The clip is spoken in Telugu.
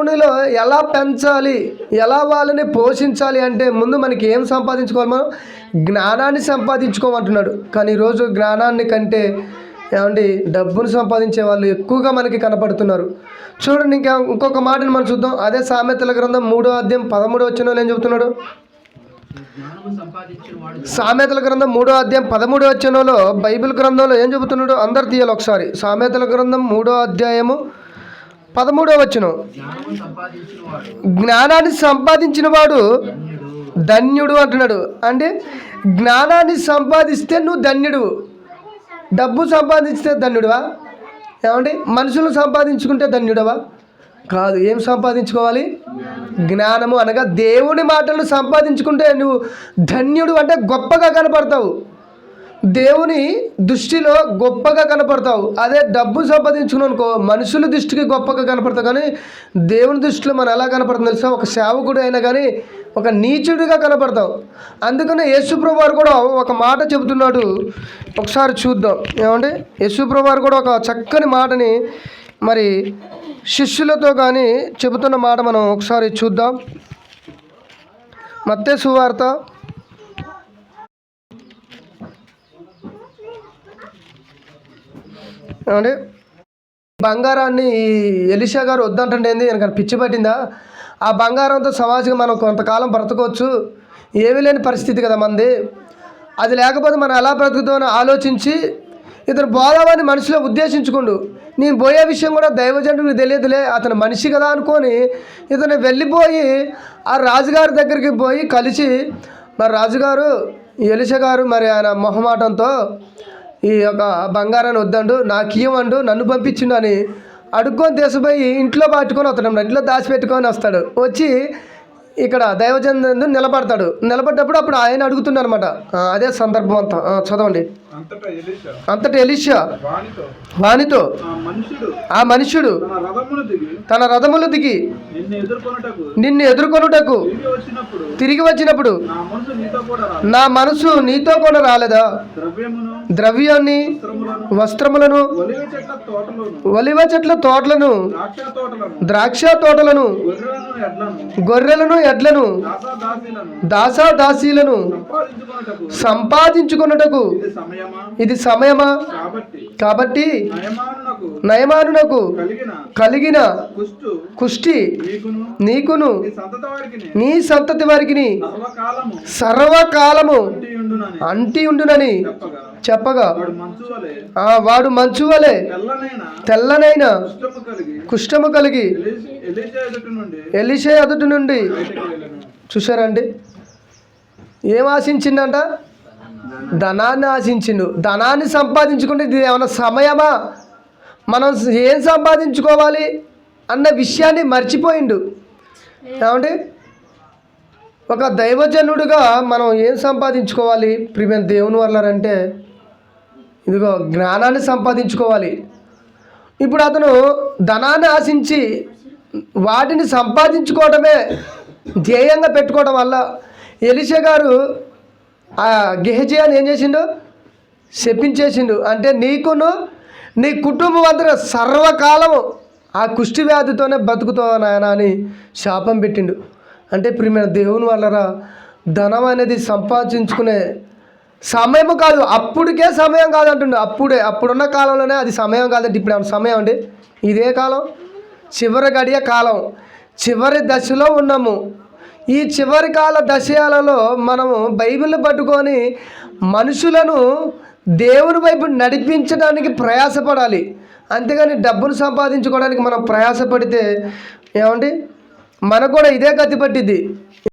దేవునిలో ఎలా పెంచాలి ఎలా వాళ్ళని పోషించాలి అంటే ముందు మనకి ఏం సంపాదించుకోవాలి మనం? జ్ఞానాన్ని సంపాదించుకోమంటున్నాడు. కానీ ఈరోజు జ్ఞానాన్ని కంటే ఏమండి డబ్బును సంపాదించే వాళ్ళు ఎక్కువగా మనకి కనపడుతున్నారు. చూడండి ఇంకా ఇంకొక మాటను మనం చూద్దాం. అదే సామెతల గ్రంథం మూడో అధ్యాయం పదమూడో వచ్చిన ఏం చెబుతున్నాడు? సామెతల గ్రంథం మూడో అధ్యాయం పదమూడో వచ్చినలో బైబిల్ గ్రంథంలో ఏం చెబుతున్నాడు? అందరు తీయాలి ఒకసారి. సామెతల గ్రంథం మూడో అధ్యాయము పదమూడవ వచనం. జ్ఞానాన్ని సంపాదించిన వాడు ధన్యుడు అంటున్నాడు. అంటే జ్ఞానాన్ని సంపాదిస్తే నువ్వు ధన్యుడు. డబ్బు సంపాదిస్తే ధన్యుడువా? ఏమండి? మనుషులు సంపాదించుకుంటే ధన్యుడవా? కాదు. ఏం సంపాదించుకోవాలి? జ్ఞానము అనగా దేవుని మాటలను సంపాదించుకుంటే నువ్వు ధన్యుడు అంటే గొప్పగా కనపడతావు. దేవుని దృష్టిలో గొప్పగా కనపడతావు. అదే డబ్బు సంపాదించుకున్నానుకో అనుకో మనుషుల దృష్టికి గొప్పగా కనపడతావు. కానీ దేవుని దృష్టిలో మనం ఎలా కనపడుతుంది తెలుసా? ఒక సేవకుడు అయినా కానీ ఒక నీచుడిగా కనపడతావు. అందుకనే యేసుప్రభు వారు కూడా ఒక మాట చెబుతున్నాడు. ఒకసారి చూద్దాం. ఏమండి? యేసుప్రభు వారు కూడా ఒక చక్కని మాటని మరి శిష్యులతో కానీ చెబుతున్న మాట మనం ఒకసారి చూద్దాం. మత్తే సువార్త అంటే బంగారాన్ని ఎలిషా గారు వద్దంటే ఏంది కనుక పిచ్చి పట్టిందా? ఆ బంగారంతో సమాజం మనం కొంతకాలం బ్రతకవచ్చు ఏమీ లేని పరిస్థితి కదా మంది. అది లేకపోతే మనం ఎలా బ్రతుకుతామని ఆలోచించి ఇతను బోధవాన్ని మనిషిలో ఉద్దేశించుకుండు. నేను పోయే విషయం కూడా దైవజనుడికి తెలియదులే అతను మనిషి కదా అనుకొని ఇతను వెళ్ళిపోయి ఆ రాజుగారి దగ్గరికి పోయి కలిసి మరి రాజుగారు ఎలిష గారు మరి ఆయన మొహమాటంతో ఈ యొక్క బంగారాన్ని వద్దండు నాకు ఇవ్వండు నన్ను పంపించిండు అని అడుక్కొని తీసుకుపోయి ఇంట్లో పట్టుకొని వస్తాడు ఇంట్లో దాచిపెట్టుకొని వస్తాడు. వచ్చి ఇక్కడ దైవజనుడు నిలబడతాడు. నిలబడ్డప్పుడు అప్పుడు ఆయన అడుగుతున్నాడు అనమాట. అదే సందర్భం అంతా. చదవండి. అంతటా ఎలీషా. వానితో. ఆ మనుషుడు. తన రథములు దిగి. నిన్ను ఎదుర్కొనుటకు. తిరిగి వచ్చినప్పుడు. నా మనసు నీతో కూడా రాలేదా. ద్రవ్యాన్ని వస్త్రములను ఒలివ చెట్ల తోటలోను ద్రాక్ష తోటలను గొర్రెలను ఎడ్లను గొర్రెలను ఎడ్లను ఇది సమయమా? కాబట్టి నయమానునకు కలిగిన కుష్టు నీకును నీ సంతత వారికి సర్వకాలము అంటి ఉండునని చెప్పగా. చెప్పగా. వాడు మంచు వలె ఆ వాడు మంచు వలె తెల్లనైన కుష్టము కలిగి కుష్టము కలిగి ఎలి- ఎలీషా ఎదుటి నుండి ఎలిషే అదుటి నుండి చూసారండి ఏం ఆశించిండంట ధనాన్ని ఆశించిండు. ధనాన్ని సంపాదించుకుంటే ఇది ఏమైనా సమయమా? మనం ఏం సంపాదించుకోవాలి అన్న విషయాన్ని మర్చిపోయిండు. ఏమంటే ఒక దైవజనుడుగా మనం ఏం సంపాదించుకోవాలి? ప్రిమియం దేవుని వల్లంటే ఇదిగో జ్ఞానాన్ని సంపాదించుకోవాలి. ఇప్పుడు అతను ధనాన్ని ఆశించి వాటిని సంపాదించుకోవడమే ధ్యేయంగా పెట్టుకోవడం వల్ల ఎలిష గారు ఆ అని ఏం చేసిండు? శపించేసిండు. అంటే నీకును నీ కుటుంబం వద్ద సర్వకాలము ఆ కుష్టి వ్యాధితోనే బతుకుతావు నాయన అని శాపం పెట్టిండు. అంటే ప్రియమైన దేవుని వల్లరా ధనం అనేది సంపాదించుకునే సమయం కాదు అప్పుడికే సమయం కాదంటుండే. అప్పుడే అప్పుడున్న కాలంలోనే అది సమయం కాదంటే ఇప్పుడు ఏమన్నా సమయం అండి? ఇదే కాలం? చివరి గడియ కాలం. చివరి దశలో ఉన్నాము. ఈ చివరి కాల దశయాలలో మనము బైబిల్ పట్టుకొని మనుషులను దేవుని వైపు నడిపించడానికి ప్రయాసపడాలి. అంతేగాని డబ్బును సంపాదించుకోవడానికి మనం ప్రయాసపడితే ఏమండి? మనకు కూడా ఇదే గతి పట్టిద్ది.